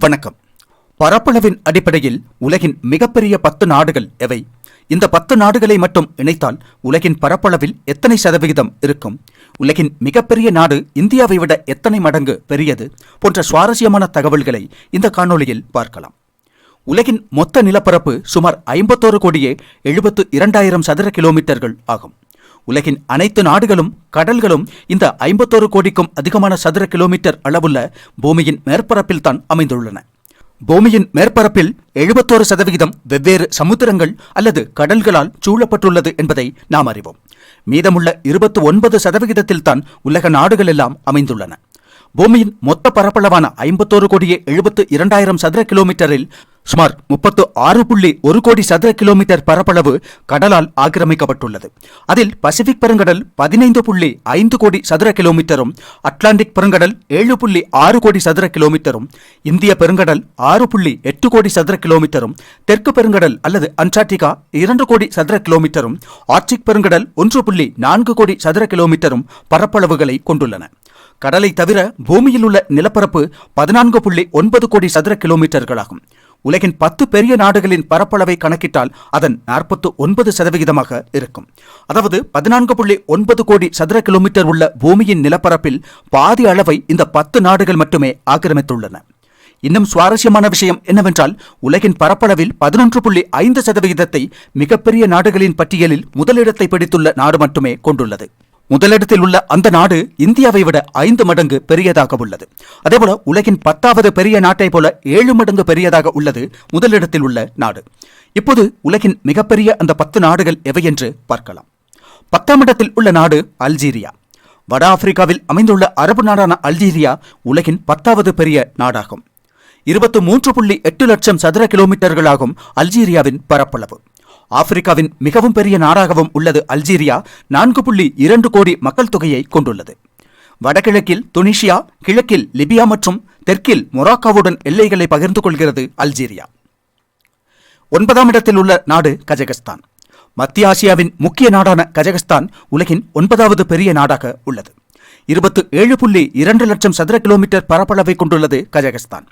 வணக்கம். பரப்பளவின் அடிப்படையில் உலகின் மிகப்பெரிய பத்து நாடுகள் எவை? இந்த பத்து நாடுகளை மட்டும் இணைத்தால் உலகின் பரப்பளவில் எத்தனை சதவிகிதம் இருக்கும்? உலகின் மிகப்பெரிய நாடு இந்தியாவை விட எத்தனை மடங்கு பெரியது? போன்ற சுவாரஸ்யமான தகவல்களை இந்த காணொளியில் பார்க்கலாம். உலகின் மொத்த நிலப்பரப்பு சுமார் ஐம்பத்தோரு கோடியே எழுபத்து இரண்டாயிரம் சதுர கிலோமீட்டர்கள் ஆகும். உலகின் அனைத்து நாடுகளும் கடல்களும் இந்த ஐம்பத்தோரு கோடிக்கும் அதிகமான சதுர கிலோமீட்டர் அளவுள்ள பூமியின் மேற்பரப்பில் தான் அமைந்துள்ளன. பூமியின் மேற்பரப்பில் எழுபத்தோரு சதவிகிதம் வெவ்வேறு சமுத்திரங்கள் அல்லது கடல்களால் சூழப்பட்டுள்ளது என்பதை நாம் அறிவோம். மீதமுள்ள இருபத்தி ஒன்பது சதவிகிதத்தில் தான் உலக நாடுகள் எல்லாம் அமைந்துள்ளன. பூமியின் மொத்த பரப்பளவான ஐம்பத்தோரு கோடியே எழுபத்து இரண்டாயிரம் சதுர கிலோமீட்டரில் சுமார் முப்பத்து ஆறு புள்ளி ஒரு கோடி சதுர கிலோமீட்டர் பரப்பளவு கடலால் ஆக்கிரமிக்கப்பட்டுள்ளது. அதில் பசிபிக் பெருங்கடல் பதினைந்து புள்ளி ஐந்து கோடி சதுர கிலோமீட்டரும் அட்லாண்டிக் பெருங்கடல் ஏழு புள்ளி ஆறு கோடி சதுர கிலோமீட்டரும் இந்திய பெருங்கடல் ஆறு புள்ளி எட்டு கோடி சதுர கிலோமீட்டரும் தெற்கு பெருங்கடல் அல்லது அண்டார்டிகா இரண்டு கோடி சதுர கிலோமீட்டரும் ஆர்டிக் பெருங்கடல் ஒன்று புள்ளி நான்கு கோடி சதுர கிலோமீட்டரும் பரப்பளவுகளை கொண்டுள்ளன. கடலை தவிர பூமியில் உள்ள நிலப்பரப்பு பதினான்கு புள்ளி ஒன்பது கோடி சதுர கிலோமீட்டர்களாகும். உலகின் பத்து பெரிய நாடுகளின் பரப்பளவை கணக்கிட்டால் அதன் நாற்பத்து ஒன்பது சதவிகிதமாக இருக்கும். அதாவது பதினான்கு புள்ளி ஒன்பது கோடி சதுர கிலோமீட்டர் உள்ள பூமியின் நிலப்பரப்பில் பாதி அளவை இந்த பத்து நாடுகள் மட்டுமே ஆக்கிரமித்துள்ளன. இன்னும் சுவாரஸ்யமான விஷயம் என்னவென்றால் உலகின் பரப்பளவில் பதினொன்று புள்ளி ஐந்து சதவிகிதத்தை மிகப்பெரிய நாடுகளின் பட்டியலில் முதலிடத்தை பிடித்துள்ள நாடு மட்டுமே கொண்டுள்ளது. முதலிடத்தில் உள்ள அந்த நாடு இந்தியாவை விட ஐந்து மடங்கு பெரியதாக உள்ளது. அதேபோல உலகின் பத்தாவது பெரிய நாட்டை போல ஏழு மடங்கு பெரியதாக உள்ளது முதலிடத்தில் உள்ள நாடு. இப்போது உலகின் மிகப்பெரிய அந்த பத்து நாடுகள் எவை என்று பார்க்கலாம். பத்தாம் இடத்தில் உள்ள நாடு அல்ஜீரியா. வட ஆப்பிரிக்காவில் அமைந்துள்ள அரபு நாடான அல்ஜீரியா உலகின் பத்தாவது பெரிய நாடாகும். இருபத்து மூன்று புள்ளி எட்டு லட்சம் சதுர கிலோமீட்டர்களாகும் அல்ஜீரியாவின் பரப்பளவு. ஆப்பிரிக்காவின் மிகவும் பெரிய நாடாகவும் உள்ளது அல்ஜீரியா நான்கு புள்ளி இரண்டு கோடி மக்கள் தொகையை கொண்டுள்ளது. வடகிழக்கில் துனிஷியா கிழக்கில் லிபியா மற்றும் தெற்கில் மொராக்காவுடன் எல்லைகளை பகிர்ந்து கொள்கிறது அல்ஜீரியா. ஒன்பதாம் இடத்தில் உள்ள நாடு கஜகஸ்தான். மத்திய ஆசியாவின் முக்கிய நாடான கஜகஸ்தான் உலகின் ஒன்பதாவது பெரிய நாடாக உள்ளது. இருபத்து ஏழு புள்ளி இரண்டு லட்சம் சதுர கிலோமீட்டர் பரப்பளவை கொண்டுள்ளது கஜகஸ்தான்.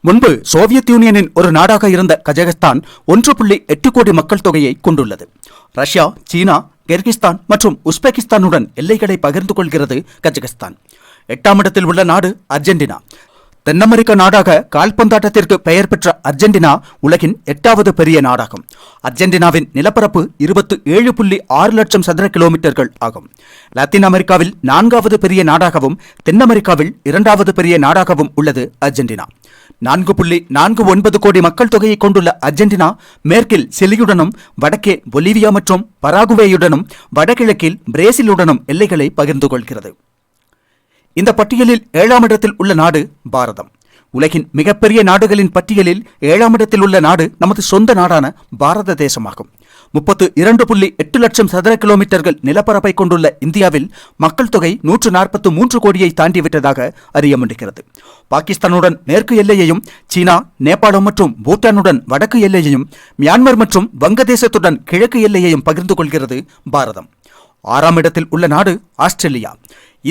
முன்பு சோவியத் யூனியனின் ஒரு நாடாக இருந்த கஜகஸ்தான் ஒன்று புள்ளி எட்டு கோடி மக்கள் தொகையை கொண்டுள்ளது. ரஷ்யா சீனா கிர்கிஸ்தான் மற்றும் உஸ்பெகிஸ்தானுடன் எல்லைகளை பகிர்ந்து கொள்கிறது கஜகஸ்தான். எட்டாம் இடத்தில் உள்ள நாடு அர்ஜென்டினா. தென் அமெரிக்க நாடாக கால்பந்தாட்டத்திற்கு பெயர் பெற்ற அர்ஜென்டினா உலகின் எட்டாவது பெரிய நாடாகும். அர்ஜென்டினாவின் நிலப்பரப்பு இருபத்து ஏழு புள்ளி ஆறு லட்சம் சதுர கிலோமீட்டர்கள் ஆகும். லத்தீன் அமெரிக்காவில் நான்காவது பெரிய நாடாகவும் தென் அமெரிக்காவில் இரண்டாவது பெரிய நாடாகவும் உள்ளது அர்ஜென்டினா. நான்கு புள்ளி நான்கு ஒன்பது கோடி மக்கள் தொகையை கொண்டுள்ள அர்ஜென்டினா மேற்கில் சிலியுடனும் வடக்கே பொலிவியா மற்றும் பராகுவேயுடனும் வடகிழக்கில் பிரேசிலுடனும் எல்லைகளை பகிர்ந்து கொள்கிறது. இந்த பட்டியலில் ஏழாம் இடத்தில் உள்ள நாடு பாரதம். உலகின் மிகப்பெரிய நாடுகளின் பட்டியலில் ஏழாம் இடத்தில் உள்ள நாடு நமது சொந்த நாடான பாரத தேசமாகும். முப்பத்து இரண்டு புள்ளி எட்டு லட்சம் சதுர கிலோமீட்டர்கள் நிலப்பரப்பை கொண்டுள்ள இந்தியாவில் மக்கள் தொகை நூற்று நாற்பத்து மூன்று கோடியை தாண்டிவிட்டதாக அறிய முடிகிறது பாகிஸ்தானுடன் மேற்கு எல்லையையும் சீனா நேபாளம் மற்றும் பூட்டானுடன் வடக்கு எல்லையையும் மியான்மர் மற்றும் வங்கதேசத்துடன் கிழக்கு எல்லையையும் பகிர்ந்து கொள்கிறது பாரதம். ஆறாம் இடத்தில் உள்ள நாடு ஆஸ்திரேலியா.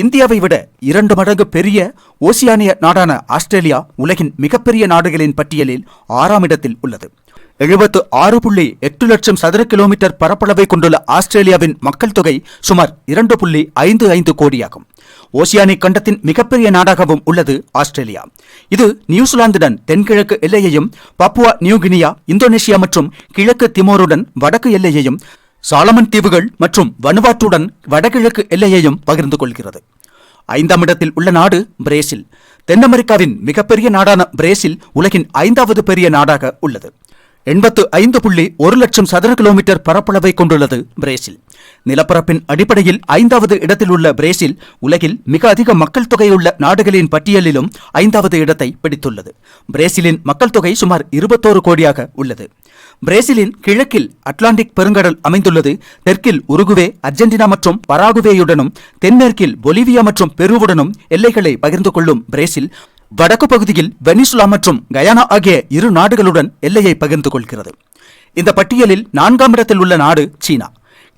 இந்தியாவை விட இரண்டு மடங்கு பெரிய ஓசியானிய நாடான ஆஸ்திரேலியா உலகின் மிகப்பெரிய நாடுகளின் பட்டியலில் ஆறாம் இடத்தில் உள்ளது. எழுபத்து ஆறு புள்ளி எட்டு லட்சம் சதுர கிலோமீட்டர் பரப்பளவை கொண்டுள்ள ஆஸ்திரேலியாவின் மக்கள் தொகை சுமார் இரண்டு புள்ளி ஐந்து ஐந்து கோடியாகும். ஓசியானிக் கண்டத்தின் மிகப்பெரிய நாடாகவும் உள்ளது ஆஸ்திரேலியா. இது நியூசிலாந்துடன் தென்கிழக்கு எல்லையையும் பப்புவா நியூகினியா இந்தோனேஷியா மற்றும் கிழக்கு திமோருடன் வடக்கு எல்லையையும் சாலமன் தீவுகள் மற்றும் வனுவாட்டுடன் வடகிழக்கு எல்லையையும் பகிர்ந்து கொள்கிறது. ஐந்தாம் இடத்தில் உள்ள நாடு பிரேசில். தென் அமெரிக்காவின் மிகப்பெரிய நாடான பிரேசில் உலகின் ஐந்தாவது பெரிய நாடாக உள்ளது. எண்பத்து ஐந்து புள்ளி ஒரு லட்சம் சதுர கிலோமீட்டர் பரப்பளவை கொண்டுள்ளது பிரேசில். நிலப்பரப்பின் அடிப்படையில் ஐந்தாவது இடத்தில் உள்ள பிரேசில் உலகில் மிக அதிக மக்கள் தொகையுள்ள நாடுகளின் பட்டியலிலும் ஐந்தாவது இடத்தை பிடித்துள்ளது. பிரேசிலின் மக்கள் தொகை சுமார் இருபத்தோரு கோடியாக உள்ளது. பிரேசிலின் கிழக்கில் அட்லாண்டிக் பெருங்கடல் அமைந்துள்ளது. தெற்கில் உருகுவே அர்ஜென்டினா மற்றும் பராகுவேயுடனும் தென்மேற்கில் பொலிவியா மற்றும் பெருவுடனும் எல்லைகளை பகிர்ந்து கொள்ளும் பிரேசில் வடக்கு பகுதியில் வெனிசுலா மற்றும் கயானா ஆகிய இரு நாடுகளுடன் எல்லையை பகிர்ந்து கொள்கிறது. இந்த பட்டியலில் நான்காம் இடத்தில் உள்ள நாடு சீனா.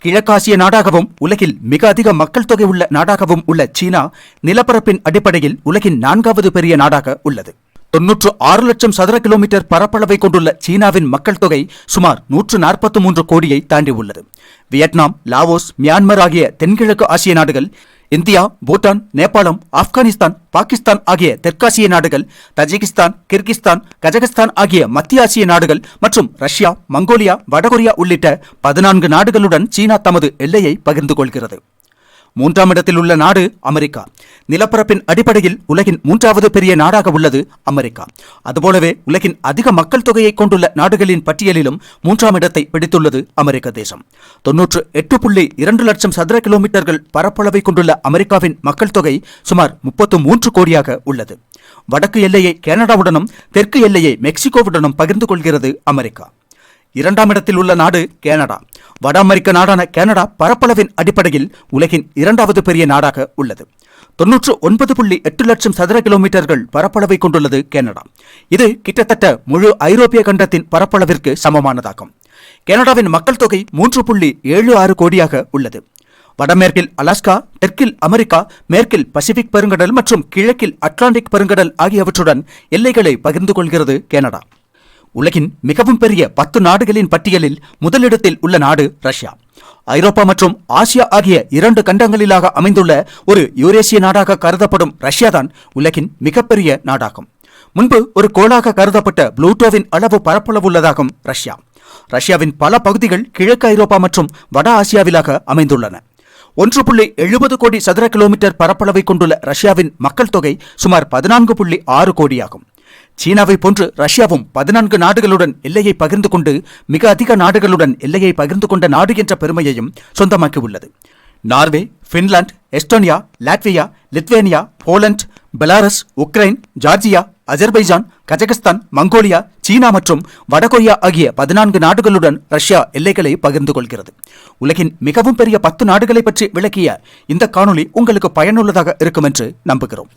கிழக்காசிய நாடாகவும் உலகில் மிக அதிக மக்கள் தொகை உள்ள நாடாகவும் உள்ள சீனா நிலப்பரப்பின் அடிப்படையில் உலகின் நான்காவது பெரிய நாடாக உள்ளது. தொன்னூற்று ஆறு லட்சம் சதுர கிலோமீட்டர் பரப்பளவை கொண்டுள்ள சீனாவின் மக்கள் தொகை சுமார் நூற்று நாற்பத்தி மூன்று கோடியை தாண்டியுள்ளது வியட்நாம் லாவோஸ் மியான்மர் ஆகிய தென்கிழக்கு ஆசிய நாடுகள் இந்தியா பூட்டான் நேபாளம் ஆப்கானிஸ்தான் பாகிஸ்தான் ஆகிய தெற்காசிய நாடுகள் தஜிகிஸ்தான் கிர்கிஸ்தான் கஜகஸ்தான் ஆகிய மத்திய ஆசிய நாடுகள் மற்றும் ரஷ்யா மங்கோலியா வடகொரியா உள்ளிட்ட பதினான்கு நாடுகளுடன் சீனா தமது எல்லையை பகிர்ந்து கொள்கிறது. மூன்றாம் இடத்தில் உள்ள நாடு அமெரிக்கா. நிலப்பரப்பின் அடிப்படையில் உலகின் மூன்றாவது பெரிய நாடாக உள்ளது அமெரிக்கா. அதுபோலவே உலகின் அதிக மக்கள் தொகையை கொண்டுள்ள நாடுகளின் பட்டியலிலும் மூன்றாம் இடத்தை பிடித்துள்ளது அமெரிக்க தேசம். தொன்னூற்று எட்டு புள்ளி இரண்டு லட்சம் சதுர கிலோமீட்டர்கள் பரப்பளவை கொண்டுள்ள அமெரிக்காவின் மக்கள் தொகை சுமார் முப்பத்து மூன்று கோடியாக உள்ளது. வடக்கு எல்லையை கனடாவுடனும் தெற்கு எல்லையை மெக்சிகோவுடனும் பகிர்ந்து கொள்கிறது அமெரிக்கா. இரண்டாம் இடத்தில் உள்ள நாடு கனடா. வட அமெரிக்க நாடான கனடா பரப்பளவின் அடிப்படையில் உலகின் இரண்டாவது பெரிய நாடாக உள்ளது. தொன்னூற்று ஒன்பது புள்ளி எட்டு லட்சம் சதுர கிலோமீட்டர்கள் பரப்பளவை கொண்டுள்ளது கனடா. இது கிட்டத்தட்ட முழு ஐரோப்பிய கண்டத்தின் பரப்பளவிற்கு சமமானதாகும். கனடாவின் மக்கள் தொகை மூன்று புள்ளி ஏழு ஆறு கோடியாக உள்ளது. வடமேற்கில் அலாஸ்கா தெற்கில் அமெரிக்கா மேற்கில் பசிபிக் பெருங்கடல் மற்றும் கிழக்கில் அட்லாண்டிக் பெருங்கடல் ஆகியவற்றுடன் எல்லைகளை பகிர்ந்து கொள்கிறது கனடா. உலகின் மிகவும் பெரிய பத்து நாடுகளின் பட்டியலில் முதலிடத்தில் உள்ள நாடு ரஷ்யா. ஐரோப்பா மற்றும் ஆசியா ஆகிய இரண்டு கண்டங்களிலாக அமைந்துள்ள ஒரு யூரேசிய நாடாக கருதப்படும் ரஷ்யாதான் உலகின் மிகப்பெரிய நாடாகும். முன்பு ஒரு கோளாக கருதப்பட்ட புளூட்டோவின் அளவு பரப்பளவுள்ளதாகும் ரஷ்யா. ரஷ்யாவின் பல பகுதிகள் கிழக்கு ஐரோப்பா மற்றும் வட ஆசியாவிலாக அமைந்துள்ளன. ஒன்று புள்ளி எழுபது கோடி சதுர கிலோமீட்டர் பரப்பளவை கொண்டுள்ள ரஷ்யாவின் மக்கள் தொகை சுமார் பதினான்கு புள்ளி ஆறு கோடியாகும். சீனாவை போன்று ரஷ்யாவும் பதினான்கு நாடுகளுடன் எல்லையை பகிர்ந்து கொண்டு மிக அதிக நாடுகளுடன் எல்லையை பகிர்ந்து கொண்ட நாடு என்ற பெருமையையும் சொந்தமாக்கியுள்ளது. Norway Finland Estonia Latvia Lithuania Poland Belarus Ukraine Georgia Azerbaijan Kazakhstan Mongolia China மற்றும் வடகொரியா ஆகிய பதினான்கு நாடுகளுடன் ரஷ்யா எல்லைகளை பகிர்ந்து கொள்கிறது. உலகின் மிகவும் பெரிய பத்து நாடுகளை பற்றி விளக்கிய இந்த காணொளி உங்களுக்கு பயனுள்ளதாக இருக்கும் என்று நம்புகிறோம்.